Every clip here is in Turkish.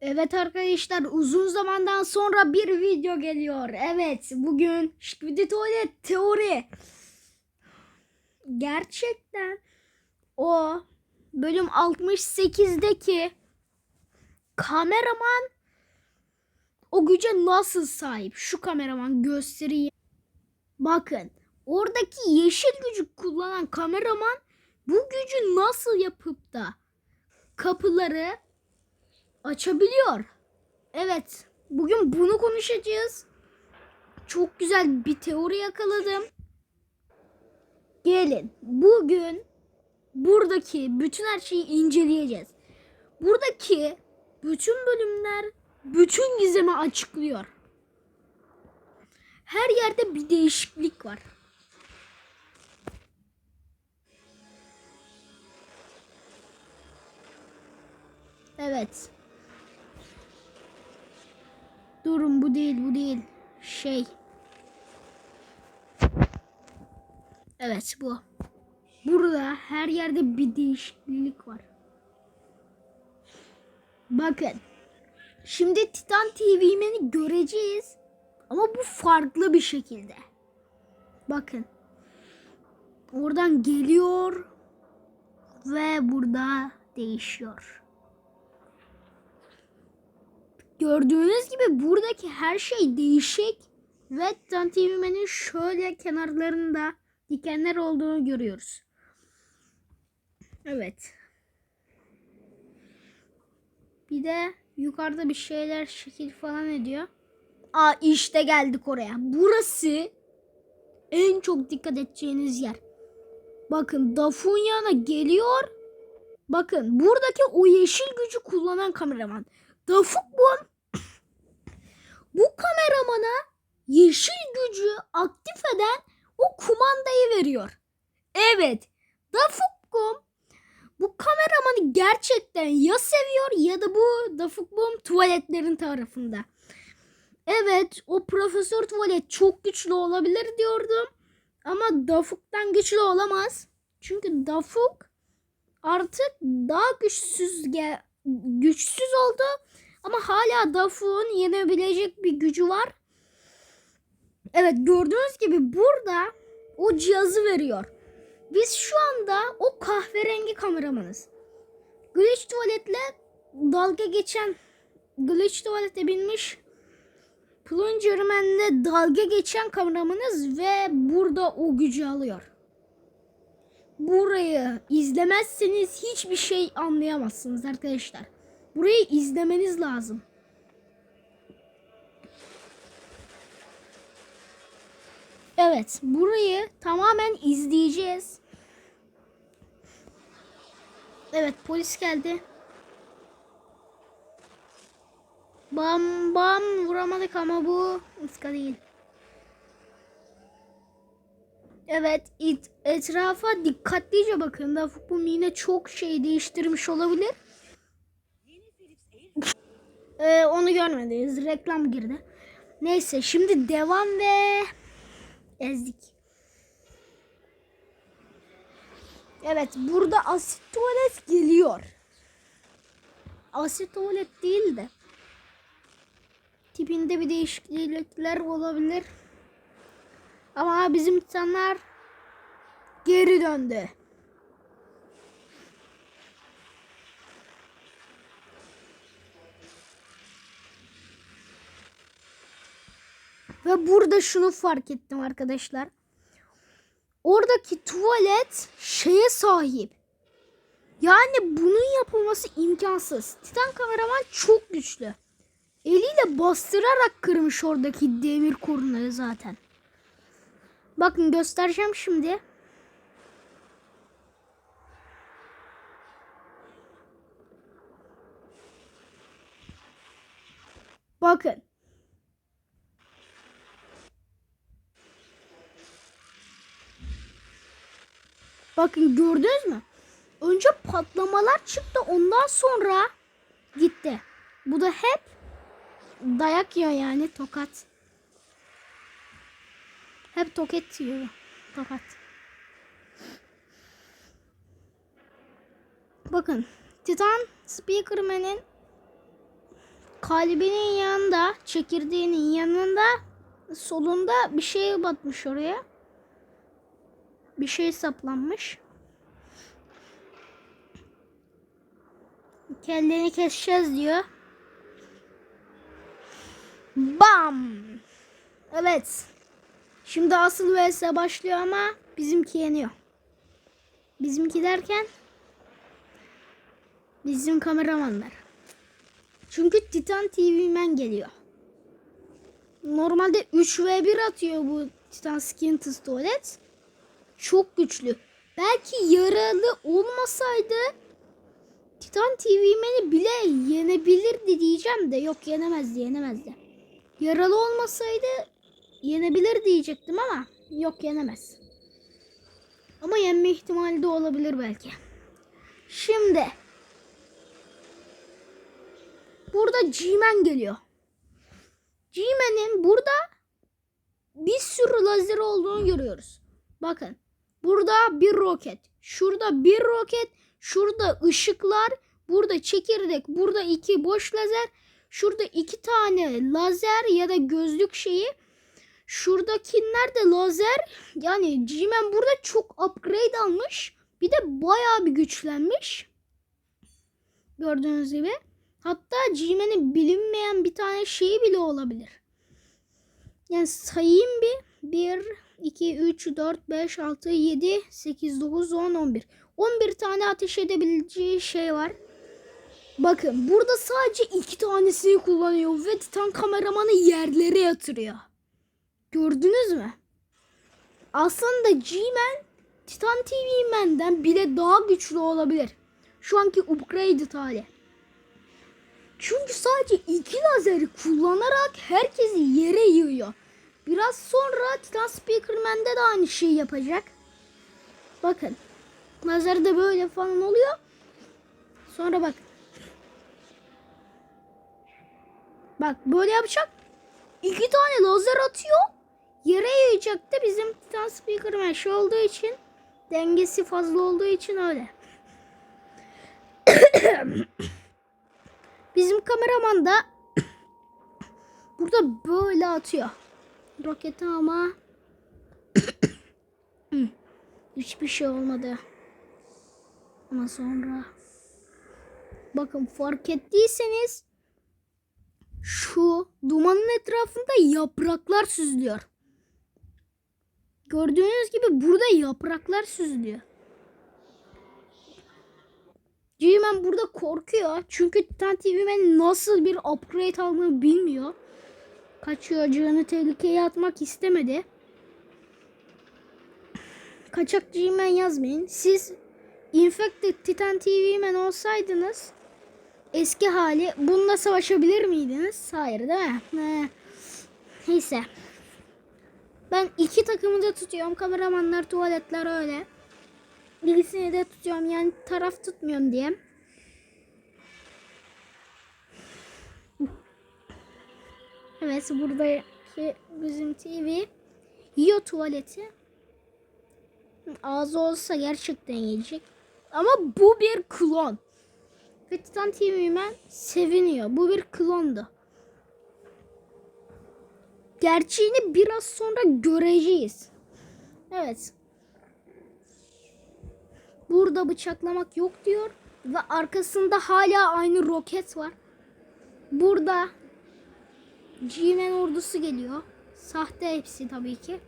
Evet arkadaşlar uzun zamandan sonra bir video geliyor. Evet bugün Şikvidi Tuvalet Teori. Gerçekten o bölüm 68'deki kameraman o güce nasıl sahip? Şu kameraman göstereyim. Bakın oradaki yeşil gücü kullanan kameraman bu gücü nasıl yapıp da kapıları açabiliyor. Evet, bugün bunu konuşacağız. Çok güzel bir teori yakaladım. Gelin, bugün buradaki bütün her şeyi inceleyeceğiz. Buradaki bütün bölümler bütün gizemi açıklıyor. Her yerde bir değişiklik var. Evet. Durun bu değil bu değil. Şey. Evet bu. Burada her yerde bir değişiklik var. Bakın. Şimdi Titan TV'meni göreceğiz. Ama bu farklı bir şekilde. Bakın. Oradan geliyor. Ve burada değişiyor. Gördüğünüz gibi buradaki her şey değişik ve Tantivime'nin şöyle kenarlarında dikenler olduğunu görüyoruz. Evet. Bir de yukarıda bir şeyler şekil falan ediyor. Aa işte geldik oraya. Burası en çok dikkat edeceğiniz yer. Bakın Dafunyana geliyor. Bakın buradaki o yeşil gücü kullanan kameraman. Dafuk bu. Bu kameramana yeşil gücü aktif eden o kumandayı veriyor. Evet. Dafukkum bu kameramanı gerçekten ya seviyor ya da bu Dafukkum tuvaletlerin tarafında. Evet o profesör tuvalet çok güçlü olabilir diyordum. Ama Dafuk'tan güçlü olamaz. Çünkü Dafuk artık daha güçsüz güçsüz oldu ama hala Dafuk'un yenebilecek bir gücü var. Evet gördüğünüz gibi burada o cihazı veriyor. Biz şu anda o kahverengi kameramanız. Glitch tuvaletle dalga geçen Glitch tuvalete binmiş Plungerman'le dalga geçen kameramanız ve burada o gücü alıyor. Burayı izlemezseniz hiçbir şey anlayamazsınız arkadaşlar. Burayı izlemeniz lazım. Evet, burayı tamamen izleyeceğiz. Evet, polis geldi. Bam bam vuramadık ama bu ıska değil. Evet, it, etrafa dikkatlice bakın da bu yine çok şey değiştirmiş olabilir. Ee, onu görmediniz. Reklam girdi. Neyse şimdi devam ve ezdik. Evet burada asit tuvalet geliyor. Asit tuvalet değil de tipinde bir değişiklikler olabilir. Ama bizim insanlar geri döndü. Ve burada şunu fark ettim arkadaşlar. Oradaki tuvalet şeye sahip. Yani bunun yapılması imkansız. Titan kameraman çok güçlü. Eliyle bastırarak kırmış oradaki demir korunayı zaten. Bakın göstereceğim şimdi. Bakın. Bakın gördünüz mü? Önce patlamalar çıktı ondan sonra gitti. Bu da hep dayak yiyor yani tokat. Hep toket yiyor. Tokat. Bakın Titan Speakerman'in kalbinin yanında, çekirdeğinin yanında solunda bir şey batmış oraya. Bir şey saplanmış. Kendini keseceğiz diyor. Bam! Evet. Şimdi asıl vs başlıyor ama bizimki yeniyor. Bizimki derken bizim kameramanlar. Çünkü Titan TV Man geliyor. Normalde 3v1 atıyor bu Titan Skintus Tuvalet. Çok güçlü. Belki yaralı olmasaydı Titan TV Man'i bile yenebilirdi diyeceğim de yok yenemezdi yenemezdi. Yaralı olmasaydı yenebilir diyecektim ama yok yenemez. Ama yenme ihtimali de olabilir belki. Şimdi burada G-Man geliyor. G-Man'in burada bir sürü lazer olduğunu görüyoruz. Bakın burada bir roket, şurada bir roket, şurada ışıklar, burada çekirdek, burada iki boş lazer, şurada iki tane lazer ya da gözlük şeyi. Şuradakiler de lazer. Yani G-Man burada çok upgrade almış. Bir de bayağı bir güçlenmiş. Gördüğünüz gibi. Hatta G-Man'in bilinmeyen bir tane şeyi bile olabilir. Yani sayayım bir. 1, 2, 3, 4, 5, 6, 7, 8, 9, 10, 11. 11 tane ateş edebileceği şey var. Bakın burada sadece iki tanesini kullanıyor ve Titan kameramanı yerlere yatırıyor. Gördünüz mü? Aslında G-Man Titan TV Man'den bile daha güçlü olabilir. Şu anki upgraded hali. Çünkü sadece iki lazeri kullanarak herkesi yere yığıyor. Biraz sonra Titan Speakerman'de de aynı şeyi yapacak. Bakın. Lazer de böyle falan oluyor. Sonra bak. Bak böyle yapacak. İki tane lazer atıyor. Yere yayacak da bizim Titan Speakerman şey olduğu için dengesi fazla olduğu için öyle. Bizim kameraman da burada böyle atıyor. Roketi ama hiçbir şey olmadı. Ama sonra bakın fark ettiyseniz şu dumanın etrafında yapraklar süzülüyor. Gördüğünüz gibi burada yapraklar süzülüyor. G-Man burada korkuyor. Çünkü Titan TV Man nasıl bir upgrade aldığını bilmiyor. Kaçıyor. Tehlikeye atmak istemedi. Kaçak G-Man yazmayın. Siz Infected Titan TV Man olsaydınız eski hali bununla savaşabilir miydiniz? Hayır değil mi? He. Neyse. Ben iki takımı da tutuyorum. Kameramanlar, tuvaletler öyle. Birisini de tutuyorum. Yani taraf tutmuyorum diye. Evet buradaki bizim TV yiyor tuvaleti. Ağzı olsa gerçekten yiyecek. Ama bu bir klon. Ve Titan TV Man seviniyor. Bu bir klondu. Gerçeğini biraz sonra göreceğiz. Evet. Burada bıçaklamak yok diyor. Ve arkasında hala aynı roket var. Burada G-Man ordusu geliyor. Sahte hepsi tabii ki.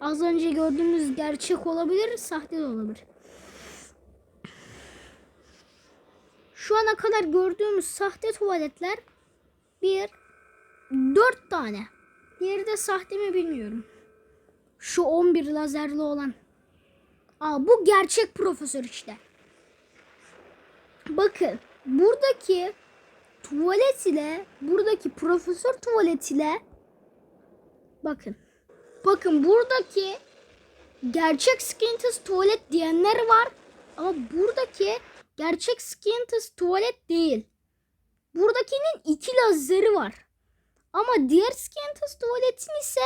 Az önce gördüğümüz gerçek olabilir, sahte de olabilir. Şu ana kadar gördüğümüz sahte tuvaletler bir, dört tane. Diğeri de sahte mi bilmiyorum. Şu 11 lazerli olan. Aa, bu gerçek profesör işte. Bakın buradaki tuvalet ile buradaki profesör tuvalet ile bakın. Bakın buradaki gerçek Skintus tuvalet diyenler var. Ama buradaki gerçek Skintus tuvalet değil. Buradakinin iki lazeri var. Ama diğer Skintus tuvaletin ise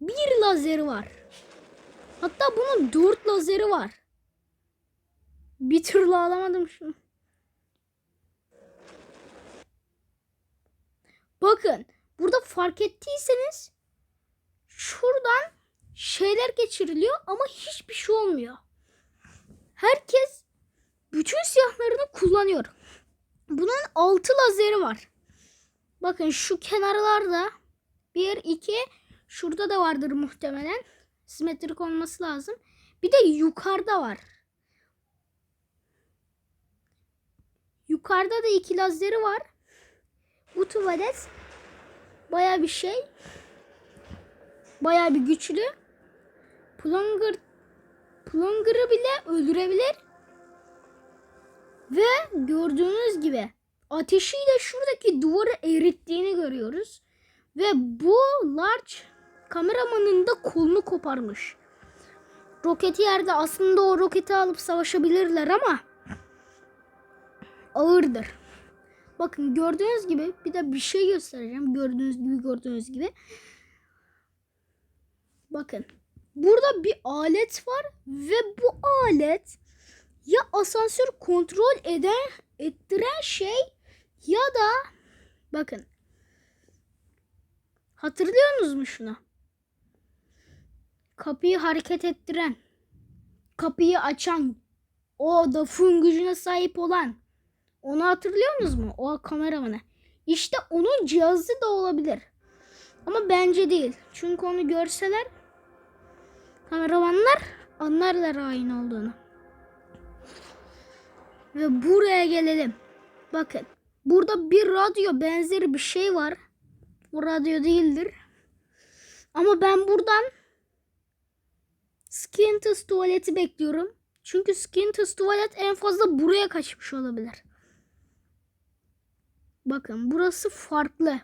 bir lazeri var. Hatta bunun dört lazeri var. Bir türlü alamadım şunu. Bakın burada fark ettiyseniz şuradan şeyler geçiriliyor ama hiçbir şey olmuyor. Herkes bütün silahlarını kullanıyor. Bunun altı lazeri var. Bakın şu kenarlarda bir iki şurada da vardır muhtemelen. Simetrik olması lazım. Bir de yukarıda var. Yukarıda da iki lazeri var. Bu tuvalet baya bir şey. Baya bir güçlü. Plunger Plunger'ı bile öldürebilir. Ve gördüğünüz gibi ateşiyle şuradaki duvarı erittiğini görüyoruz. Ve bu large kameramanın da kolunu koparmış. Roketi yerde aslında o roketi alıp savaşabilirler ama ağırdır. Bakın gördüğünüz gibi bir de bir şey göstereceğim. Gördüğünüz gibi gördüğünüz gibi. Bakın burada bir alet var ve bu alet ya asansör kontrol eden ettiren şey ya da bakın hatırlıyorsunuz mu şunu? Kapıyı hareket ettiren, kapıyı açan, o da fın gücüne sahip olan onu hatırlıyorsunuz mu? O kameramanı. İşte onun cihazı da olabilir. Ama bence değil. Çünkü onu görseler kameramanlar anlarlar aynı olduğunu. Ve buraya gelelim. Bakın. Burada bir radyo benzeri bir şey var. Bu radyo değildir. Ama ben buradan Skintus tuvaleti bekliyorum. Çünkü Skintus tuvalet en fazla buraya kaçmış olabilir. Bakın burası farklı.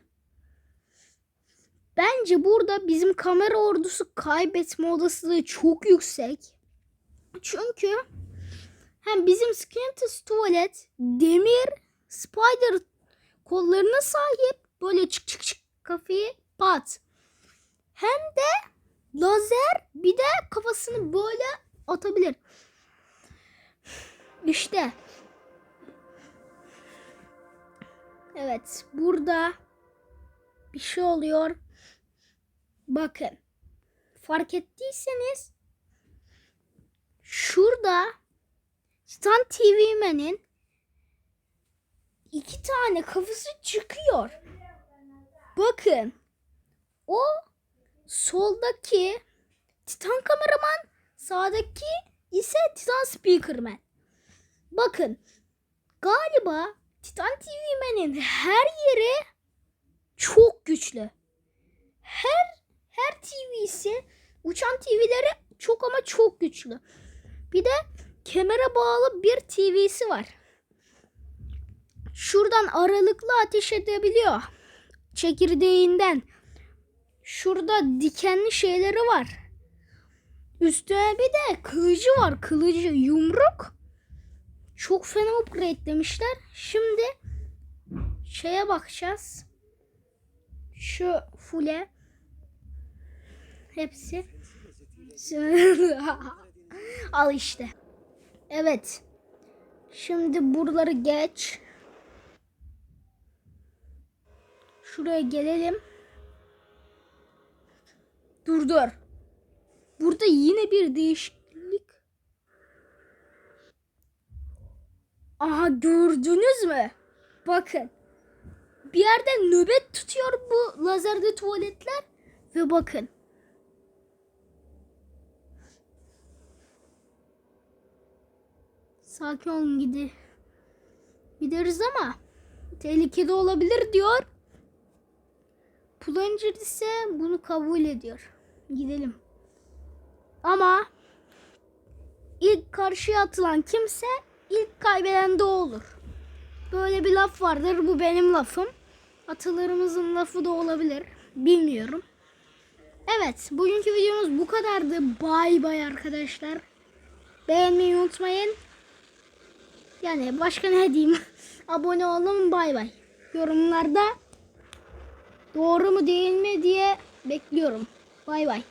Bence burada bizim kamera ordusu kaybetme olasılığı çok yüksek. Çünkü hem bizim Skintus tuvalet demir spider kollarına sahip böyle çık çık çık kafayı pat. Hem de lazer bir de kafasını böyle atabilir. İşte Evet, burada bir şey oluyor. Bakın. Fark ettiyseniz şurada Stan TV Man'in iki tane kafası çıkıyor. Bakın. O soldaki Titan kameraman, sağdaki ise Titan Speakerman. Bakın. Galiba Titan TV Man'in her yeri çok güçlü. Her her TV'si uçan TV'leri çok ama çok güçlü. Bir de kemere bağlı bir TV'si var. Şuradan aralıklı ateş edebiliyor. Çekirdeğinden. Şurada dikenli şeyleri var. Üstüne bir de kılıcı var. Kılıcı yumruk. Çok fena upgrade demişler. Şimdi şeye bakacağız. Şu fule. Hepsi. Al işte. Evet. Şimdi buraları geç. Şuraya gelelim. Dur dur. Burada yine bir değişiklik. Aha gördünüz mü? Bakın. Bir yerde nöbet tutuyor bu lazerli tuvaletler. Ve bakın. Sakin olun gidi. Gideriz ama tehlikeli olabilir diyor. Plunger ise bunu kabul ediyor. Gidelim. Ama ilk karşıya atılan kimse ilk kaybeden de olur. Böyle bir laf vardır. Bu benim lafım. Atalarımızın lafı da olabilir. Bilmiyorum. Evet. Bugünkü videomuz bu kadardı. Bay bay arkadaşlar. Beğenmeyi unutmayın. Yani başka ne diyeyim? Abone olun. Bay bay. Yorumlarda doğru mu değil mi diye bekliyorum. Bay bay.